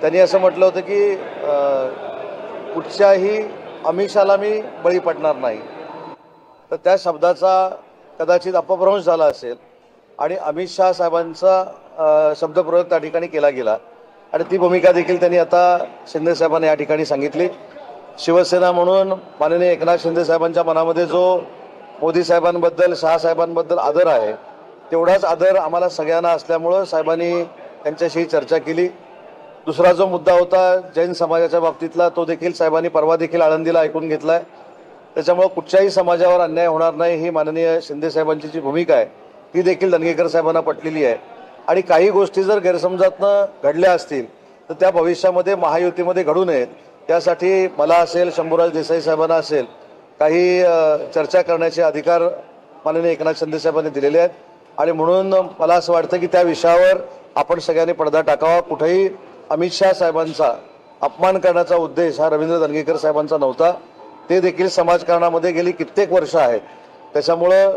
त्यांनी असं म्हटलं होतं की कुठच्याही अमिषाला मी बळी पडणार नाही. तर त्या शब्दाचा कदाचित अपभ्रंश झाला असेल आणि अमित शहा साहेबांचा शब्दप्रयोग त्या ठिकाणी केला गेला. आणि ती भूमिका देखील त्यांनी आता शिंदे साहेबांना या ठिकाणी सांगितली. शिवसेना म्हणून माननीय एकनाथ शिंदे साहेबांच्या मनामध्ये जो मोदी साहेबांबद्दल शहासाहेबांबद्दल आदर आहे तेवढाच आदर आम्हाला सगळ्यांना असल्यामुळं साहेबांनी त्यांच्याशी चर्चा केली. दुसरा जो मुद्दा होता जैन समाजाच्या बाबतीतला तो देखील साहेबांनी परवा देखील आळंदीला ऐकून घेतलाय. त्याच्यामुळं कुठच्याही समाजावर अन्याय होणार नाही ही माननीय शिंदे साहेबांची जी भूमिका आहे ती देखील दनगेकर साहेबांना पटलेली आहे. आणि काही गोष्टी जर गैरसमजातनं घडल्या असतील तर त्या भविष्यामध्ये महायुतीमध्ये घडू नयेत. त्यासाठी मला असेल शंभूराज देसाई साहेबांना असेल काही चर्चा करण्याचे अधिकार माननीय एकनाथ शिंदे साहेबांनी दिलेले आहेत. आणि म्हणून मला असं वाटतं की त्या विषयावर आपण सगळ्यांनी पडदा टाकावा. कुठेही अमित शहा साहेबांचा अपमान करण्याचा उद्देश हा रवींद्र दंगेकर साहेबांचा नव्हता. ते देखील समाजकारणामध्ये गेली कित्येक वर्ष आहेत. त्याच्यामुळं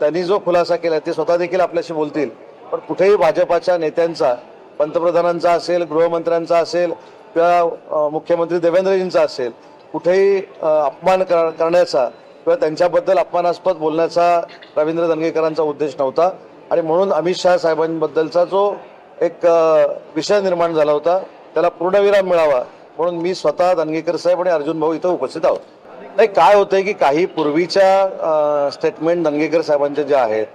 त्यांनी जो खुलासा केला ते स्वतः देखील आपल्याशी बोलतील. पण कुठेही भाजपाच्या नेत्यांचा पंतप्रधानांचा असेल गृहमंत्र्यांचा असेल किंवा मुख्यमंत्री देवेंद्रजींचा असेल कुठेही अपमान कर- करण्याचा किंवा त्यांच्याबद्दल अपमानास्पद बोलण्याचा रवींद्र दंगेकरांचा उद्देश नव्हता. आणि म्हणून अमित शहा साहेबांबद्दलचा जो एक विषय निर्माण झाला होता. त्याला पूर्णविराम मिळावा म्हणून मी स्वतः दंगेकर साहेब आणि अर्जुन भाऊ इथं उपस्थित आहोत. नाही काय होतंय की काही पूर्वीच्या स्टेटमेंट दंगेकर साहेबांच्या ज्या आहेत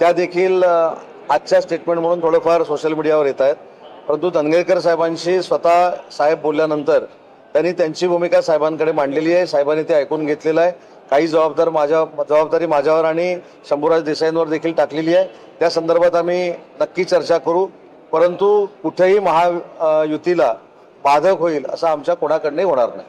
त्या देखील आजच्या स्टेटमेंट म्हणून थोडंफार सोशल मीडियावर येत आहेत. परंतु दंगेकर साहेबांशी स्वतः साहेब बोलल्यानंतर त्यांनी त्यांची भूमिका साहेबांकडे मांडलेली आहे. साहेबांनी ते ऐकून घेतलेलं आहे. काही जबाबदार माझ्या जबाबदारी माझ्यावर आणि शंभूराज देसाईंवर देखील टाकलेली आहे. त्या संदर्भात आम्ही नक्की चर्चा करू. परंतु कुठेही महायुतीला बाधक होईल असं आमच्या कोणाकडनंही होणार नाही.